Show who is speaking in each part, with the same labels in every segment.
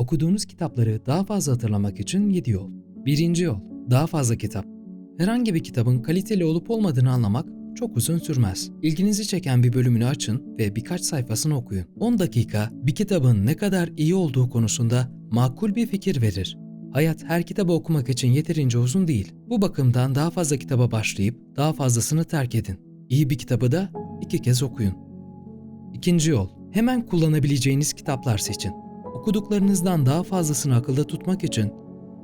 Speaker 1: Okuduğunuz kitapları daha fazla hatırlamak için 7 yol. Birinci yol, daha fazla kitap. Herhangi bir kitabın kaliteli olup olmadığını anlamak çok uzun sürmez. İlginizi çeken bir bölümünü açın ve birkaç sayfasını okuyun. 10 dakika bir kitabın ne kadar iyi olduğu konusunda makul bir fikir verir. Hayat her kitabı okumak için yeterince uzun değil. Bu bakımdan daha fazla kitaba başlayıp daha fazlasını terk edin. İyi bir kitabı da iki kez okuyun. İkinci yol, hemen kullanabileceğiniz kitaplar seçin. Okuduklarınızdan daha fazlasını akılda tutmak için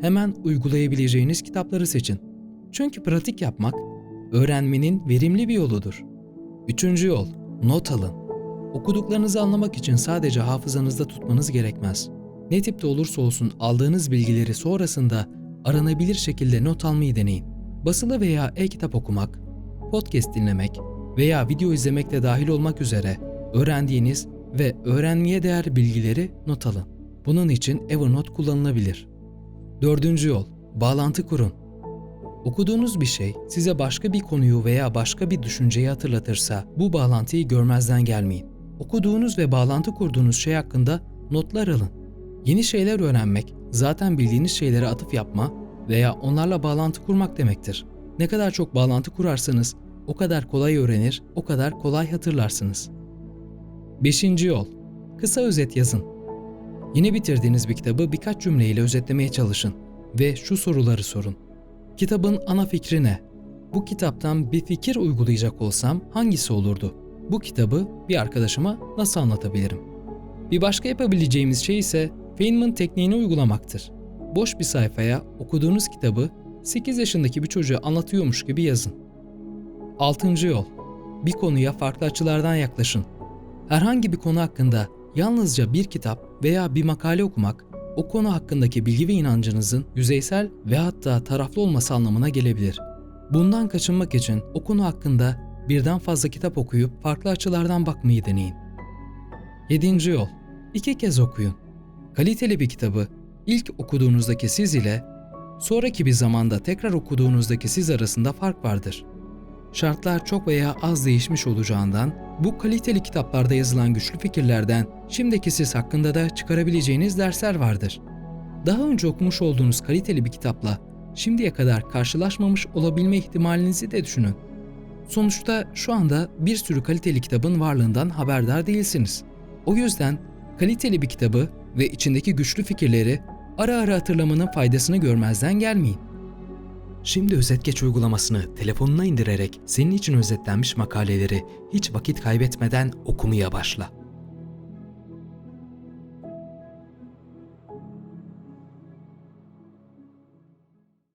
Speaker 1: hemen uygulayabileceğiniz kitapları seçin. Çünkü pratik yapmak, öğrenmenin verimli bir yoludur. Üçüncü yol, not alın. Okuduklarınızı anlamak için sadece hafızanızda tutmanız gerekmez. Ne tipte olursa olsun aldığınız bilgileri sonrasında aranabilir şekilde not almayı deneyin. Basılı veya e-kitap okumak, podcast dinlemek veya video izlemek de dahil olmak üzere öğrendiğiniz ve öğrenmeye değer bilgileri not alın. Bunun için Evernote kullanılabilir. Dördüncü yol, bağlantı kurun. Okuduğunuz bir şey size başka bir konuyu veya başka bir düşünceyi hatırlatırsa bu bağlantıyı görmezden gelmeyin. Okuduğunuz ve bağlantı kurduğunuz şey hakkında notlar alın. Yeni şeyler öğrenmek zaten bildiğiniz şeylere atıf yapma veya onlarla bağlantı kurmak demektir. Ne kadar çok bağlantı kurarsanız o kadar kolay öğrenir, o kadar kolay hatırlarsınız. Beşinci yol. Kısa özet yazın. Yeni bitirdiğiniz bir kitabı birkaç cümleyle özetlemeye çalışın ve şu soruları sorun. Kitabın ana fikri ne? Bu kitaptan bir fikir uygulayacak olsam hangisi olurdu? Bu kitabı bir arkadaşıma nasıl anlatabilirim? Bir başka yapabileceğimiz şey ise Feynman tekniğini uygulamaktır. Boş bir sayfaya okuduğunuz kitabı 8 yaşındaki bir çocuğa anlatıyormuş gibi yazın. 6. yol. Bir konuya farklı açılardan yaklaşın. Herhangi bir konu hakkında yalnızca bir kitap veya bir makale okumak, o konu hakkındaki bilgi ve inancınızın yüzeysel ve hatta taraflı olması anlamına gelebilir. Bundan kaçınmak için o konu hakkında birden fazla kitap okuyup farklı açılardan bakmayı deneyin. 7. yol. İki kez okuyun. Kaliteli bir kitabı ilk okuduğunuzdaki siz ile sonraki bir zamanda tekrar okuduğunuzdaki siz arasında fark vardır. Şartlar çok veya az değişmiş olacağından bu kaliteli kitaplarda yazılan güçlü fikirlerden şimdiki siz hakkında da çıkarabileceğiniz dersler vardır. Daha önce okumuş olduğunuz kaliteli bir kitapla şimdiye kadar karşılaşmamış olabilme ihtimalinizi de düşünün. Sonuçta şu anda bir sürü kaliteli kitabın varlığından haberdar değilsiniz. O yüzden kaliteli bir kitabı ve içindeki güçlü fikirleri ara ara hatırlamanın faydasını görmezden gelmeyin. Şimdi özetgeç uygulamasını telefonuna indirerek senin için özetlenmiş makaleleri hiç vakit kaybetmeden okumaya başla.